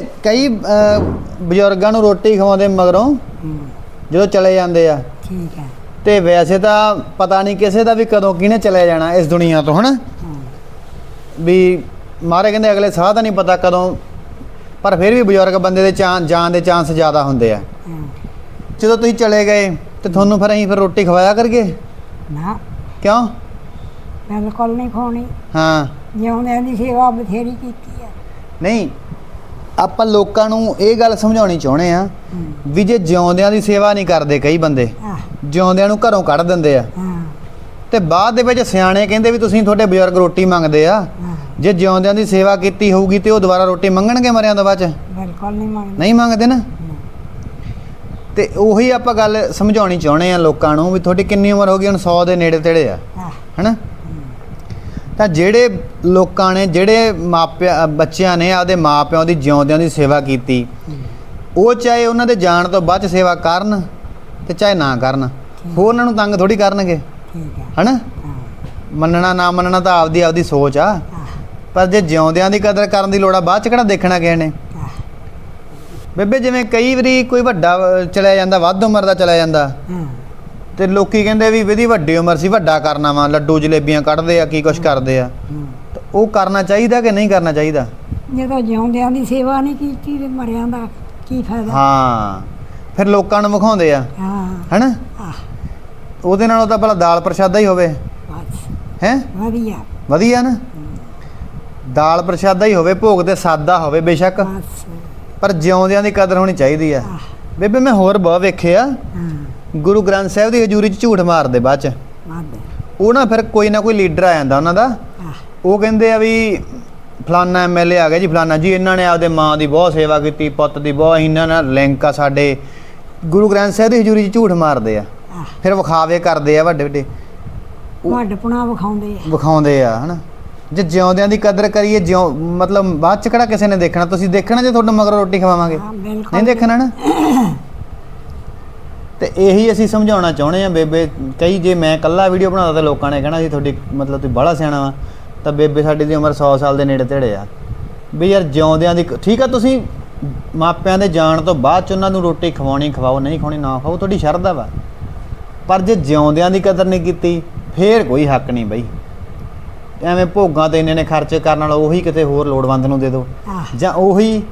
ਕਈ ਅਹ, ਬਜ਼ੁਰਗਾਂ ਨੂੰ ਰੋਟੀ ਖਵਾਉਂਦੇ ਮਗਰੋਂ ਹੂੰ ਜਦੋਂ ਚਲੇ ਜਾਂਦੇ ਆ। ਠੀਕ ਹੈ। ਤੇ ਵੈਸੇ ਤਾਂ ਪਤਾ ਨਹੀਂ ਕਿਸੇ ਦਾ ਵੀ ਕਦੋਂ ਕਿਹਨੇ ਚਲੇ ਜਾਣਾ ਇਸ ਦੁਨੀਆ ਤੋਂ ਹਨਾ? ਹਾਂ। ਵੀ ਮਾਰੇ ਕਹਿੰਦੇ ਅਗਲੇ ਸਾਹ ਦਾ ਨਹੀਂ ਪਤਾ ਕਦੋਂ ਪਰ ਫਿਰ ਵੀ ਬਜ਼ੁਰਗ ਬੰਦੇ ਦੇ ਚਾਂ ਜਾਣ ਦੇ ਚਾਂਸ ਜ਼ਿਆਦਾ ਹੁੰਦੇ ਆ। ਹਾਂ। ਜਦੋਂ ਤੁਸੀਂ ਚਲੇ ਗਏ ਤੇ ਤੁਹਾਨੂੰ ਫਿਰ ਅਸੀਂ ਫਿਰ ਰੋਟੀ ਖਵਾਇਆ ਕਰਗੇ ਨਾ। ਕਿਉਂ? ਬਿਲਕੁਲ ਨਹੀਂ ਖਾਣੀ ਹਾਂ। ਜਿਉਂਦਿਆਂ ਦੀ ਸੇਵਾ ਬਥੇਰੀ ਕੀਤੀ ਹੈ ਨਹੀਂ ਆਪਾਂ ਲੋਕਾਂ ਨੂੰ ਇਹ ਗੱਲ ਸਮਝਾਉਣੀ ਚਾਹੁੰਦੇ ਆ ਵੀ ਜੇ ਜਿਉਂਦਿਆਂ ਦੀ ਸੇਵਾ ਨਹੀਂ ਕਰਦੇ ਕਈ ਬੰਦੇ ਜਿਉਂਦਿਆਂ ਨੂੰ ਘਰੋਂ ਕੱਢ ਦਿੰਦੇ ਆ। ਤੇ ਬਾਅਦ ਦੇ ਵਿੱਚ ਸਿਆਣੇ ਕਹਿੰਦੇ ਵੀ ਤੁਸੀਂ ਤੁਹਾਡੇ ਬਜ਼ੁਰਗ ਰੋਟੀ ਮੰਗਦੇ ਆ। ਜੇ ਜਿਉਂਦਿਆਂ ਦੀ ਸੇਵਾ ਕੀਤੀ ਹੋਊਗੀ ਤੇ ਉਹ ਦੁਬਾਰਾ ਰੋਟੀ ਮੰਗਣਗੇ ਮਰਿਆਂ ਤੋਂ ਬਾਅਦ ਚ? ਬਿਲਕੁਲ ਨਹੀਂ ਮੰਗਦੇ। ਨਹੀਂ ਮੰਗਦੇ ਨਾ? ਤੇ ਉਹੀ ਆਪਾਂ ਗੱਲ ਸਮਝਾਉਣੀ ਚਾਹੁੰਦੇ ਆ ਲੋਕਾਂ ਨੂੰ ਵੀ ਤੁਹਾਡੀ ਕਿੰਨੀ ਉਮਰ ਹੋ ਗਈ ਹੁਣ 100 ਦੇ ਨੇੜੇ ਤੇੜੇ ਆ। ਹਨਾ? ਤਾਂ ਜਿਹੜੇ ਲੋਕਾਂ ਨੇ ਜਿਹੜੇ ਮਾਪਿਆਂ ਬੱਚਿਆਂ ਨੇ ਆਪਦੇ ਮਾਪਿਆਂ ਦੀ ਜਿਉਂਦਿਆਂ ਦੀ ਸੇਵਾ ਕੀਤੀ ਉਹ ਚਾਹੇ ਉਹਨਾਂ ਦੇ ਜਾਣ ਤੋਂ ਬਾਅਦ ਸੇਵਾ ਕਰਨ ਤੇ ਚਾਹੇ ਨਾ ਕਰਨ ਹੋਰ ਉਹਨਾਂ ਨੂੰ ਤੰਗ ਥੋੜੀ ਕਰਨਗੇ। ਠੀਕ ਹੈ। ਹਨਾ? ਮੰਨਣਾ ਨਾ ਮੰਨਣਾ ਤਾਂ ਆਪਦੀ ਆਪਦੀ ਸੋਚ ਆ। ਪਰ ਜੇ ਜਿਉਂਦਿਆਂ ਦੀ ਕਦਰ ਕਰਨ ਦੀ ਲੋੜ ਆ ਬਾਅਦ ਚ ਕਿਹੜਾ ਦੇਖਣਾ ਕਿਸੇ ਨੇ? ਬੇਬੇ ਜਿਵੇਂ ਕਈ ਵਾਰੀ ਕੋਈ ਵੱਡਾ ਚਲਿਆ ਜਾਂਦਾ ਵੱਧ ਉਮਰ ਦਾ ਚਲਿਆ ਜਾਂਦਾ। ਤੇ ਲੋਕੀ ਕਹਿੰਦੇ ਵੀ ਇਹਦੀ ਵੱਡੀ ਉਮਰ ਸੀ ਵੱਡਾ ਕਰਨਾ ਵਾ ਲੱਡੂ ਜਲੇਬੀਆਂ ਕੱਢਦੇ ਆ ਕੀ ਕੁਛ ਕਰਦੇ ਆ। ਤਾਂ ਉਹ ਕਰਨਾ ਚਾਹੀਦਾ ਕਿ ਨਹੀਂ ਕਰਨਾ ਚਾਹੀਦਾ? ਜਦੋਂ ਜਿਉਂਦਿਆਂ ਦੀ ਸੇਵਾ ਨਹੀਂ ਕੀਤੀ ਤੇ ਮਰਿਆਂ ਦਾ ਕੀ ਫਾਇਦਾ? ਹਾਂ ਫਿਰ ਲੋਕਾਂ ਨੂੰ ਵਿਖਾਉਂਦੇ ਆ। ਹਾਂ। ਹੈਨਾ? ਆਹ। ਉਹਦੇ ਨਾਲੋਂ ਤਾਂ ਭਲਾ ਦਾਲ ਪ੍ਰਸ਼ਾਦਾ ਹੀ ਹੋਵੇ। ਬਸ। ਹੈ? ਵਧੀਆ। ਵਧੀਆ ਨਾ? ਦਾਲ ਪ੍ਰਸ਼ਾਦਾ ਹੀ ਹੋਵੇ ਭੋਗ ਤੇ ਸਾਦਾ ਹੋਵੇ ਬੇਸ਼ੱਕ। ਬਸ। ਪਰ ਜਿਉਂਦਿਆਂ ਦੀ ਕਦਰ ਹੋਣੀ ਚਾਹੀਦੀ ਆ। ਆਹ। ਬੇਬੇ ਮੈਂ ਹੋਰ ਬਹੁਤ ਵੇਖਿਆ ਹਾਂ। ਗੁਰੂ ਗ੍ਰੰਥ ਸਾਹਿਬ ਦੀ ਹਜ਼ੂਰੀ 'ਚ ਝੂਠ ਮਾਰਦੇ ਬਾਅਦ 'ਚ। ਉਹ ਨਾ ਫਿਰ ਕੋਈ ਨਾ ਕੋਈ ਲੀਡਰ ਆ ਜਾਂਦਾ ਉਹਨਾਂ ਦਾ। ਉਹ ਕਹਿੰਦੇ ਆ ਵੀ ਫਲਾਨਾ ਐਮਐਲਏ ਆ ਗਿਆ ਜੀ ਫਲਾਨਾ ਜੀ ਇਹਨਾਂ ਨੇ ਆਪਦੇ ਮਾਂ ਦੀ ਬਹੁਤ ਸੇਵਾ ਕੀਤੀ ਪੁੱਤ ਦੀ ਬਹੁਤ ਇਹਨਾਂ ਨਾਲ ਲਿੰਕ ਆ ਸਾਡੇ। ਗੁਰੂ ਗ੍ਰੰਥ ਸਾਹਿਬ ਦੀ ਹਜ਼ੂਰੀ 'ਚ ਝੂਠ ਮਾਰਦੇ ਆ। ਫਿਰ ਵਿਖਾਵੇ ਕਰਦੇ ਆ ਵੱਡੇ ਵੱਡੇ। ਵੱਡਪਣਾ ਵਿਖਾਉਂਦੇ ਆ। ਵਿਖਾਉਂਦੇ ਆ ਹਨਾ। ਜੇ ਜਿਉਂਦਿਆਂ ਦੀ ਕਦਰ ਕਰੀਏ ਜਿਉਂ ਮਤਲਬ ਬਾਅਦ ਚ ਕਿਹੜਾ ਕਿਸੇ ਨੇ ਦੇਖਣਾ? ਤੁਸੀਂ ਦੇਖਣਾ ਜੇ ਤੁਹਾਨੂੰ ਮਗਰ ਰੋਟੀ ਖਵਾਵਾਂਗੇ। ਨਹੀਂ ਦੇਖਣਾ ਨਾ? ਤੇ ਇਹੀ ਅਸੀਂ ਸਮਝਾਉਣਾ ਚਾਹੁੰਦੇ ਆ ਬੇਬੇ ਕਈ ਜੇ ਮੈਂ ਇਕੱਲਾ ਵੀਡੀਓ ਬਣਾਉਂਦਾ ਤਾਂ ਲੋਕਾਂ ਨੇ ਕਹਿਣਾ ਸੀ ਤੁਹਾਡੀ ਮਤਲਬ ਤੁਸੀਂ ਬਾਹਲਾ ਸਿਆਣਾ ਵਾ। ਤਾਂ ਬੇਬੇ ਸਾਡੀ ਦੀ ਉਮਰ 100 ਸਾਲ ਦੇ ਨੇੜੇ ਤੇੜੇ ਆ। ਵੀ ਯਾਰ ਜਿਉਂਦਿਆਂ ਦੀ ਠੀਕ ਆ ਤੁਸੀਂ ਮਾਪਿਆਂ ਦੇ ਜਾਣ ਤੋਂ ਬਾਅਦ ਚ ਉਹਨਾਂ ਨੂੰ ਰੋਟੀ ਖਵਾਉਣੀ ਖਵਾਓ ਨਹੀਂ ਖਵਾਉਣੀ ਨਾ ਖਾਓ ਤੁਹਾਡੀ ਸ਼ਰਧਾ ਵਾ। ਪਰ ਜੇ ਜਿਉਂਦਿਆਂ ਦੀ ਕਦਰ ਨਹੀਂ ਕੀਤੀ ਫੇਰ ਕੋਈ ਹੱਕ ਨਹੀਂ ਬਈ। ਐਵੇਂ ਭੋਗਾਂ ਤੇ ਇੰਨੇ ਨੇ ਖਰਚੇ ਕਰਨ ਨਾਲ ਉਹੀ ਕਿਤੇ ਹੋਰ ਲੋੜਵੰਦ ਨੂੰ ਦੇ ਦਿਓ। ਜਾਂ ਉਹੀ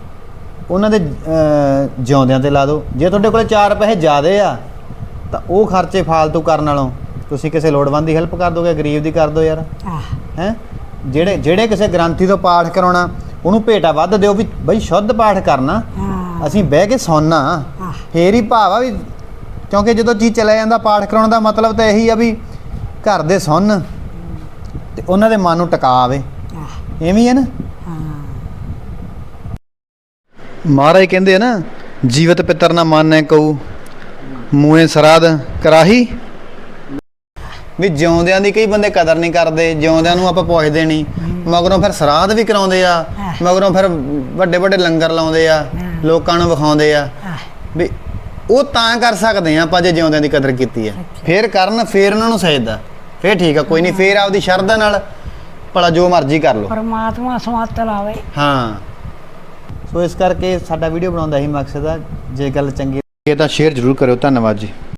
ਉਹਨਾਂ ਦੇ ਅਹ, ਜਿਉਂਦਿਆਂ ਤੇ ਲਾ ਦਿਓ। ਜੇ ਤੁਹਾਡੇ ਕੋਲੇ 4 ਪੈਸੇ ਜ਼ਿਆਦੇ ਆ ਤਾਂ ਉਹ ਖਰਚੇ ਫਾਲਤੂ ਕਰਨ ਨਾਲੋਂ ਤੁਸੀਂ ਕਿਸੇ ਲੋੜਵੰਦ ਦੀ ਹੈਲਪ ਕਰ ਦੋਗੇ ਗਰੀਬ ਦੀ ਕਰ ਦਿਓ ਯਾਰ। ਆਹ। ਹੈ? ਜਿਹੜੇ ਜਿਹੜੇ ਕਿਸੇ ਗ੍ਰੰਥੀ ਤੋਂ ਪਾਠ ਕਰਾਉਣਾ ਉਹਨੂੰ ਭੇਟਾ ਵੱਧ ਦਿਓ ਵੀ ਬਈ ਸ਼ੁੱਧ ਪਾਠ ਕਰਨਾ। ਹਾਂ। ਅਸੀਂ ਬਹਿ ਕੇ ਆਹ। ਫੇਰ ਹੀ ਭਾਵ ਆ ਵੀ ਕਿਉਂਕਿ ਜਦੋਂ ਜੀ ਚਲਾ ਜਾਂਦਾ ਪਾਠ ਕਰਾਉਣ ਦਾ ਮਤਲਬ ਤਾਂ ਇਹੀ ਆ ਵੀ ਘਰ ਦੇ ਸੁਣ ਤੇ ਉਹਨਾਂ ਦੇ ਮਨ ਨੂੰ ਟਿਕਾ ਆਵੇ। ਆਹ। ਐਵੇਂ ਹੀ ਹੈ ਨਾ ਹਾਂ ਮਹਾਰਾਜ ਕਹਿੰਦੇ ਆ ਨਾ ਜੀਵਤ ਪਿੱਤਰ ਨਾ ਮਾਨੈ ਕਉ ਮੂਏ ਸਰਾਧ ਕਰਾਹੀ। ਵੀ ਜਿਉਂਦਿਆਂ ਦੀ ਕਈ ਬੰਦੇ ਕਦਰ ਨਹੀਂ ਕਰਦੇ ਜਿਉਂਦਿਆਂ ਨੂੰ ਆਪਾਂ ਪੁੱਛਦੇ ਨਹੀਂ। ਮਗਰੋਂ ਫਿਰ ਸਰਾਧ ਵੀ ਕਰਾਉਂਦੇ ਆ ਮਗਰੋਂ ਫਿਰ ਵੱਡੇ ਵੱਡੇ ਲੰਗਰ ਲਾਉਂਦੇ ਆ ਲੋਕਾਂ ਨੂੰ ਵਿਖਾਉਂਦੇ ਆ। ਵੀ ਉਹ ਤਾਂ ਕਰ ਸਕਦੇ ਆ ਆਪਾਂ ਜੇ ਜਿਉਂਦਿਆਂ ਦੀ ਕਦਰ ਕੀਤੀ ਆ। ਫੇਰ ਕਰਨ ਫੇਰ ਉਹਨਾਂ ਨੂੰ ਸਜਦਾ ਫੇਰ ਠੀਕ ਆ ਕੋਈ ਨਹੀਂ ਫੇਰ ਆਪਦੀ ਸ਼ਰਧਾ ਨਾਲ ਭਲਾ ਜੋ ਮਰਜ਼ੀ ਕਰ ਲਓ। ਪਰਮਾਤਮਾ ਸਮਤ ਲਾਵੇ। ਹਾਂ। ਸੋ ਇਸ ਕਰਕੇ ਸਾਡਾ ਵੀਡੀਓ ਬਣਾਉਣ ਦਾ ਹੀ ਮਕਸਦ ਆ। ਜੇ ਗੱਲ ਚੰਗੀ ਲੱਗੇ ਤਾਂ ਸ਼ੇਅਰ ਜ਼ਰੂਰ ਕਰਿਓ। ਧੰਨਵਾਦ ਜੀ।